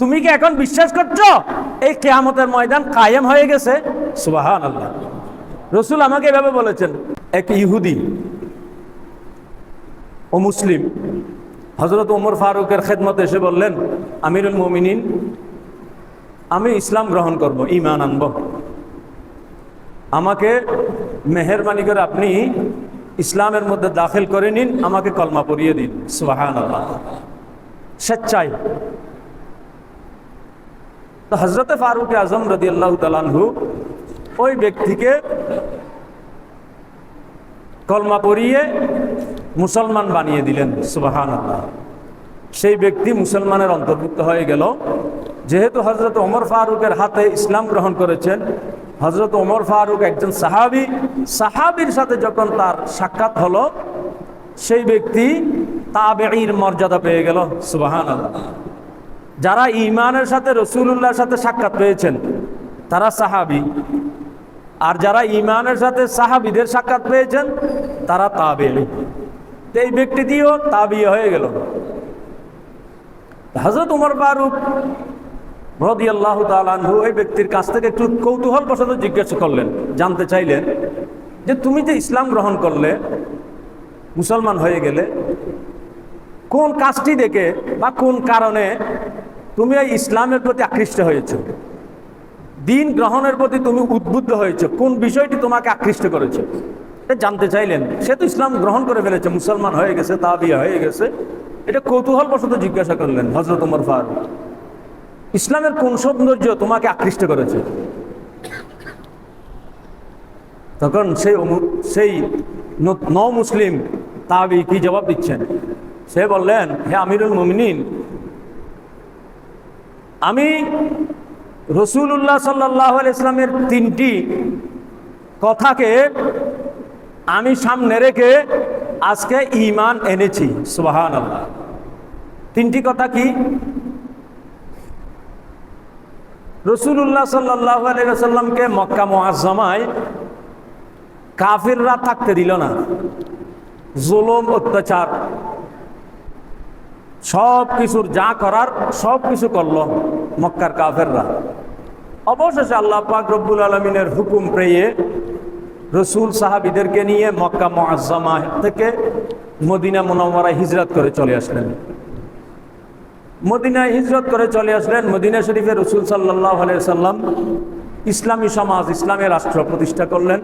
তুমি কি এখন বিশ্বাস করছ? এই কেয়ামতের ময়দান কায়েম হয়ে গেছে। সুবাহান আল্লাহ রসুল আমাকে এভাবে বলেছেন এক ইহুদি ও মুসলিম হজরত ওমর ফারুকের খেদমতে এসে বললেন আমিরুল মোমিনিন আমি ইসলাম গ্রহণ করব ইমান আনব। আমাকে মেহরবানি করে আপনি ইসলামের মধ্যে দাখিল করে নিন আমাকে কলমা পড়িয়ে দিন। সুবাহান আল্লাহ স্বেচ্ছায় তো হজরত ফারুক আজম রদি আল্লাহ তালানহু ওই ব্যক্তিকে কলমা পরিয়ে মুসলমান বানিয়ে দিলেন সুবাহান সেই ব্যক্তি মুসলমানের অন্তর্ভুক্ত হয়ে গেল। যেহেতু হজরত ওমর ফারুকের হাতে ইসলাম গ্রহণ করেছেন হজরত ওমর ফারুক একজন সাহাবি, সাহাবির সাথে যখন তার সাক্ষাৎ হলো, সেই ব্যক্তি তাবেঈর মর্যাদা পেয়ে গেল সুবাহান আল্লাহ যারা ইমানের সাথে রসুল্লাহর সাথে সাক্ষাৎ পেয়েছেন, তারা সাহাবি। আর যারা ইমানের সাথে সাহাবিদের সাক্ষাৎ পেয়েছেন, তারা তাবে এই ব্যক্তিটিও তাবিয়ে হয়ে গেল। হজরত উমর ফারুক রদি আল্লাহ তালু ওই ব্যক্তির কাছ থেকে একটু কৌতূহল বসত জিজ্ঞাসা করলেন, জানতে চাইলেন যে তুমি যে ইসলাম গ্রহণ করলে, মুসলমান হয়ে গেলে, কোন কাজটি দেখে বা কোন কারণে তুমি এই ইসলামের প্রতি আকৃষ্ট হয়েছ। দিন গ্রহণের প্রতি তুমি উদ্বুদ্ধ হয়েছে। কোন বিষয়টি তোমাকে আকৃষ্ট করেছে? এটা জানতে চাইলেন। সে তো ইসলাম গ্রহণ করে ফেলেছে। মুসলমান হয়ে গেছে তা বিয়ে হয়ে গেছে। এটা কৌতূহল বশত জিজ্ঞাসা করলেন হজরত উমর ফারুক। ইসলামের কোন সৌন্দর্য তোমাকে আকৃষ্ট করেছে? তখন সেই সেই ন মুসলিম তাবি কি জবাব দিচ্ছেন? সে বললেন, হে আমিরুল মুমিনিন আমি রসুল্লাহ সাল্লাহ ইসলামের তিনটি কথাকে আমি সামনে রেখে আজকে ইমান এনেছি সুবাহান আল্লাহ তিনটি কথা কি? রসুল্লাহ সাল্লাহ আলাইসাল্লামকে মক্কা মহাজমায় কাফিররা থাকতে দিল না। জুলুম, অত্যাচার সব কিছুর যা করার সব কিছু করল মক্কার কাফেররা। অবশেষে আল্লাহ পাক রব্বুল আলমিনের হুকুম পেয়ে রসুল সাহাবিদেরকে নিয়ে মক্কা মোয়াজ্জামা থেকে মদিনা মোনাম্মরায় হিজরত করে চলে আসলেন। মদিনায় হিজরত করে চলে আসলেন। মদিনা শরীফে রসুল সাল্লাহ সাল্লাম ইসলামী সমাজ, ইসলামী রাষ্ট্র প্রতিষ্ঠা করলেন।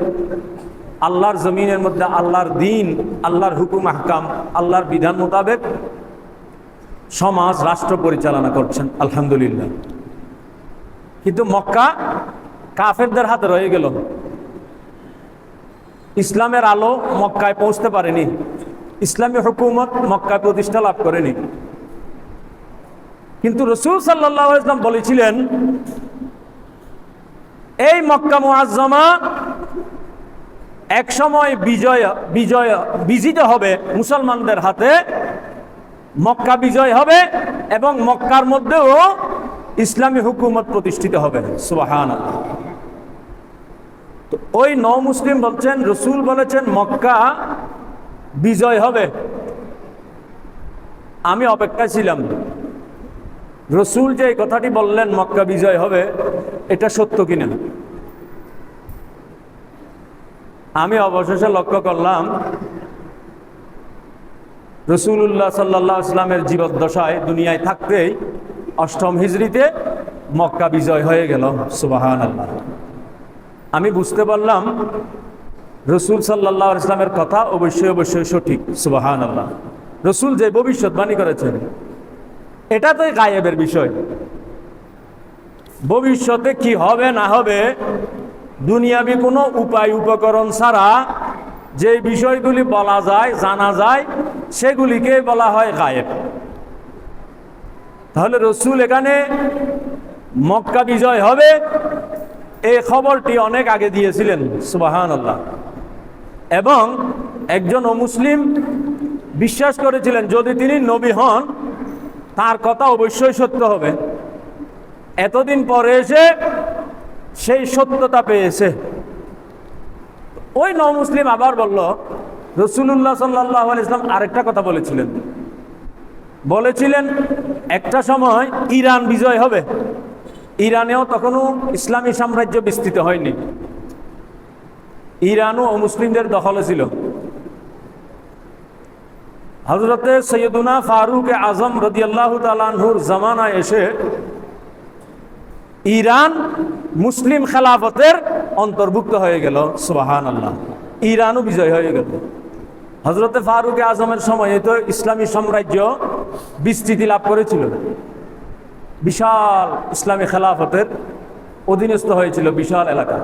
আল্লাহর জমিনের মধ্যে আল্লাহর দিন, আল্লাহর হুকুম, আহকাম, আল্লাহর বিধান মোতাবেক সমাজ, রাষ্ট্র পরিচালনা করছেন, আলহামদুলিল্লাহ। কিন্তু মক্কা কাফেরদের হাতে রয়ে গেল। ইসলামের আলো মক্কায় পৌঁছতে পারেনি। ইসলামী হুকুমত মক্কায় প্রতিষ্ঠা লাভ করেনি। কিন্তু রসুল সাল্লাহ ইসলাম বলেছিলেন, এই মক্কা মুআজ্জমা এক সময় বিজয় বিজয়, বিজিত হবে মুসলমানদের হাতে মক্কা বিজয় হবে এবং মক্কার মধ্যেও ইসলামী হুকুমত প্রতিষ্ঠিত হবে। সুবাহান তো ওই ন মুসলিম বলছেন, রসুল বলেছেন, মক্কা বিজয় হবে। আমি অপেক্ষায় ছিলাম। রসুল যে এই কথাটি বললেন, মক্কা বিজয় হবে, এটা সত্য কিনা? আমি অবশেষে লক্ষ্য করলাম রসুল্লাহ সাল্লাহ ইসলামের জীবদ্দশায় দুনিয়ায় থাকতেই অষ্টম হিজড়িতে মক্কা বিজয় হয়ে গেল। সুবাহান আল্লাহ আমি বুঝতে পারলাম রসুল সাল্লাহ ইসলামের কথা অবশ্যই অবশ্যই সঠিক। সুবাহান আল্লাহ রসুল যে ভবিষ্যৎবাণী করেছেন, এটা তো গায়েবের বিষয়। ভবিষ্যতে কি হবে না হবে দুনিয়াবি কোনো উপায় উপকরণ ছাড়া যে বিষয়গুলি বলা যায়, জানা যায় সেগুলিকে বলা হয় গায়েব। তাহলে রসুল এখানে মক্কা বিজয় হবে, এই খবরটি অনেক আগে দিয়েছিলেন সুবাহান আল্লাহ এবং একজন অমুসলিম বিশ্বাস করেছিলেন, যদি তিনি নবী হন, তার কথা অবশ্যই সত্য হবে। এতদিন পরে এসে সেই সত্যতা পেয়েছে। ওই ন মুসলিম আবার বলল রসুল্লাহ সাল্লাহ ইসলাম আরেকটা কথা বলেছিলেন। বলেছিলেন, একটা সময় ইরান বিজয় হবে। ইরানেও তখনও ইসলামী সাম্রাজ্য বিস্তৃত হয়নি। ইরানও মুসলিমদের দখলে ছিল। হজরতে সৈয়দুনা ফারুক আজম রদি রদিয়াল্লাহ তালানহুর জামানায় এসে ইরান মুসলিম খেলাফতের অন্তর্ভুক্ত হয়ে গেল। সোহান আল্লাহ ইরানও বিজয় হয়ে গেল। হজরতে ফারুক আজমের সময়ে তো ইসলামী সাম্রাজ্য বিস্তৃতি লাভ করেছিল। বিশাল ইসলামী খেলাফতের অধীনস্থ হয়েছিল বিশাল এলাকা।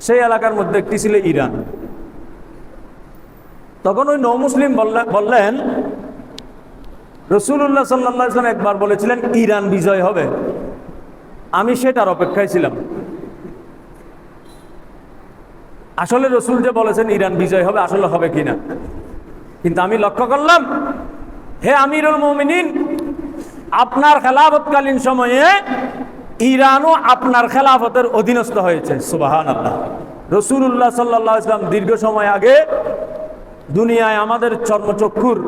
সেই এলাকার মধ্যে একটি ছিল ইরান। তখন ওই নৌ মুসলিম বললেন রসুল্লাহ সাল্লাহ ইসলাম একবার বলেছিলেন, ইরান বিজয় হবে। আমি সেটার অপেক্ষায় ছিলাম। আসলে রসুল যে বলেছেন ইরান বিজয় হবে, আসলে হবে কিনা? কিন্তু আমি লক্ষ্য করলাম, হে আমিরুল মমিনিন, আপনার খেলাফতকালীন সময়ে ইরানও আপনার খেলাফতের অধীনস্থ হয়েছে। সুবাহান আল্লাহ রসুল্লাহ সাল্লাহ ইসলাম দীর্ঘ সময় আগে দুনিয়ায় আমাদের চর্মচক্ষুর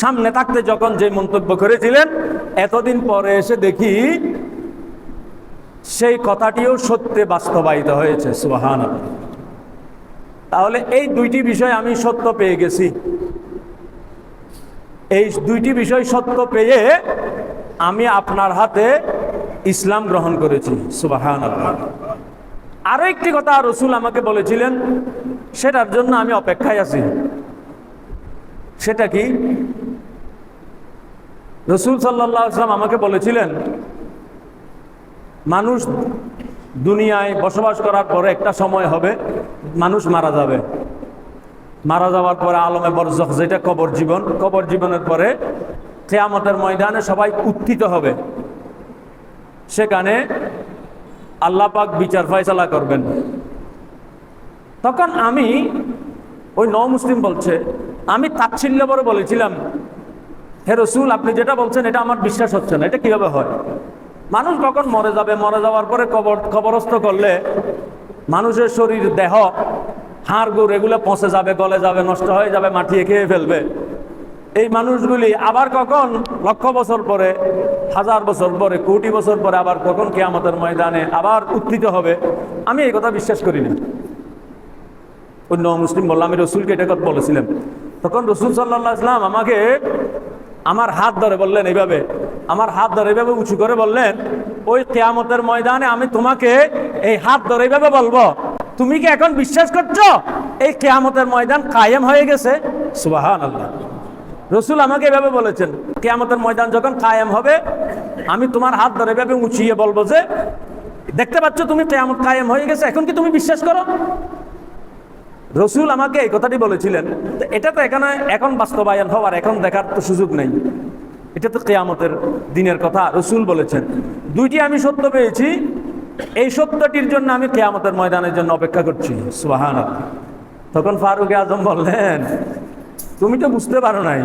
সামনে থাকতে যখন যে মন্তব্য করেছিলেন, এতদিন পরে এসে দেখি সেই কথাটিও সত্যে বাস্তবায়িত হয়েছে। সুবাহান তাহলে এই দুইটি বিষয় আমি সত্য পেয়ে গেছি। এই দুইটি বিষয় সত্য পেয়ে আমি আপনার হাতে ইসলাম গ্রহণ করেছি। আরও একটি কথা রসুল আমাকে বলেছিলেন, সেটার জন্য আমি অপেক্ষায় আছি। সেটা কি? রসুল সাল্লাহ আসলাম আমাকে বলেছিলেন, মানুষ দুনিয়ায় বসবাস করার পরে একটা সময় হবে, মানুষ মারা যাবে। মারা যাওয়ার পরে আলমে বরজখ, যেটা কবর জীবন, কবর জীবনের পরে কেয়ামতের ময়দানে সবাই উত্থিত হবে। সেখানে আল্লাহ পাক বিচার ফয়সালা করবেন। তখন আমি ওই ন মুসলিম বলছে, আমি তাচ্ছিল্য বলে বলেছিলাম, হে রসুল, আপনি যেটা বলছেন, এটা আমার বিশ্বাস হচ্ছে না, এটা কীভাবে হয়? মানুষ কখন মরে যাবে? মরে যাওয়ার পরে কবর কবরস্থ করলে মানুষের শরীর, দেহ, হাড়, গুড় এগুলো পচে যাবে, গলে যাবে, নষ্ট হয়ে যাবে, মাটিয়ে খেয়ে ফেলবে। এই মানুষগুলি আবার কখন লক্ষ বছর পরে, হাজার বছর পরে, কোটি বছর পরে আবার কখন কেয়ামতের ময়দানে আবার উত্থিত হবে? আমি এই কথা বিশ্বাস করি না। অন্য মুসলিম বললাম আমি রসুলকে এটা কথা বলেছিলাম। তখন রসুল সাল্লাহ ইসলাম আমাকে আমার হাত ধরে বললেন, এইভাবে আমার হাত ধরে এইভাবে উঁচু করে বললেন, ওই কেয়ামতের ময়দানে আমি তোমাকে এই হাত ধরে এইভাবে বলব। তুমি কি এখন বিশ্বাস করছ? এই কেয়ামতের ময়দান কায়েম হয়ে গেছে? সুবাহান আল্লাহ রসুল আমাকে এভাবে বলেছেন, কেয়ামতের ময়দান যখন কায়েম হবে, আমি তোমার হাত ধরে এভাবে উঁচিয়ে বলব যে, দেখতে পাচ্ছ তুমি কেয়ামত কায়েম হয়ে গেছে, এখন কি তুমি বিশ্বাস করো? রসুল আমাকে এই কথাটি বলেছিলেন। এটা তো এখানে এখন বাস্তবায়ন হওয়ার এখন দেখার তো সুযোগ নেই। এটা তো কেয়ামতের দিনের কথা, রসুল বলেছেন। দুইটি আমি সত্য পেয়েছি, এই সত্যটির জন্য আমি কেয়ামতের ময়দানের জন্য অপেক্ষা করছি। সুবাহান তখন ফারুক আজম বললেন, তুমি তো বুঝতে পারো নাই,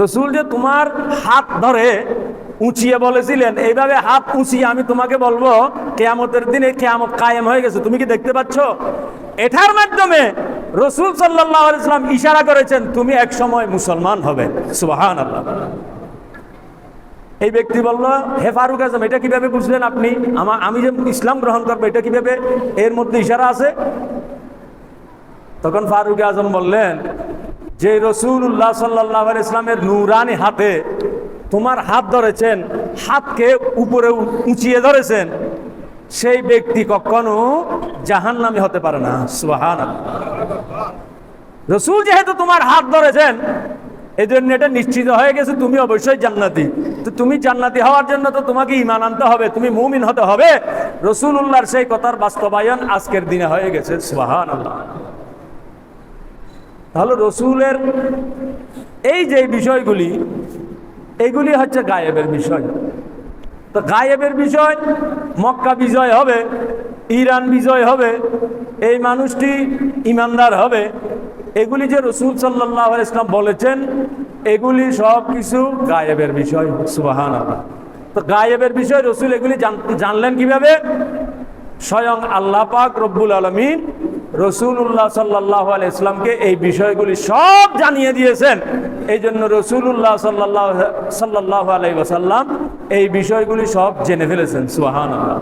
রসুল যে তোমার হাত ধরে উঁচিয়ে বলেছিলেন, এইভাবে হাত উঁচিয়ে আমি তোমাকে বলব, কেয়ামতের দিনে কেয়ামত কায়েম হয়ে গেছে। তুমি কি দেখতে পাচ্ছ? এটার মাধ্যমে রসুল সাল্লাহ ইশারা করেছেন, তুমি এক সময় মুসলমান হবে। সুবাহান আল্লাহ এই ব্যক্তি বলল, হে ফারুক আজম, এটা কীভাবে বুঝলেন আপনি? আমার আমি যে ইসলাম গ্রহণ করব, এটা কীভাবে এর মধ্যে ইশারা আছে? তখন ফারুক আজম বললেন, যে রসুল্লাহ সাল্লাহ ইসলামের নুরানি হাতে তোমার হাত ধরেছেন, হাতকে উপরে উঁচিয়ে ধরেছেন, সেই ব্যক্তি কখনো জাহান নামে হতে পারে না। সুহান রসুল যেহেতু তোমার হাত ধরেছেন এই জন্য এটা নিশ্চিত হয়ে গেছে, তুমি অবশ্যই জান্নাতি। তো তুমি জান্নাতি হওয়ার জন্য তো তোমাকে ইমান আনতে হবে, তুমি মুমিন হতে হবে। রসুল উল্লাহর সেই কথার বাস্তবায়ন আজকের দিনে হয়ে গেছে সুহান তাহলে রসুলের এই যে বিষয়গুলি এইগুলি হচ্ছে গায়েবের বিষয়। তো গায়েবের বিষয়, মক্কা বিজয় হবে, ইরান বিজয় হবে, এই মানুষটি ইমানদার হবে। এগুলি যে রসুল সাল্লাহ ইসলাম বলেছেন, এগুলি সব কিছু গায়েবের বিষয় সুবাহান তো গায়েবের বিষয় রসুল এগুলি জানলেন কীভাবে? স্বয়ং আল্লাহ পাক রব্বুল আলমিন রসুল্লাহ সাল্লাহ ইসলামকে এই বিষয়গুলি সব জানিয়ে দিয়েছেন। এই জন্য রসুল্লাহ সাল্লাহ সাল্লাহ আলাই ওসাল্লাম এই বিষয়গুলি সব জেনে ফেলেছেন সুহান আল্লাহ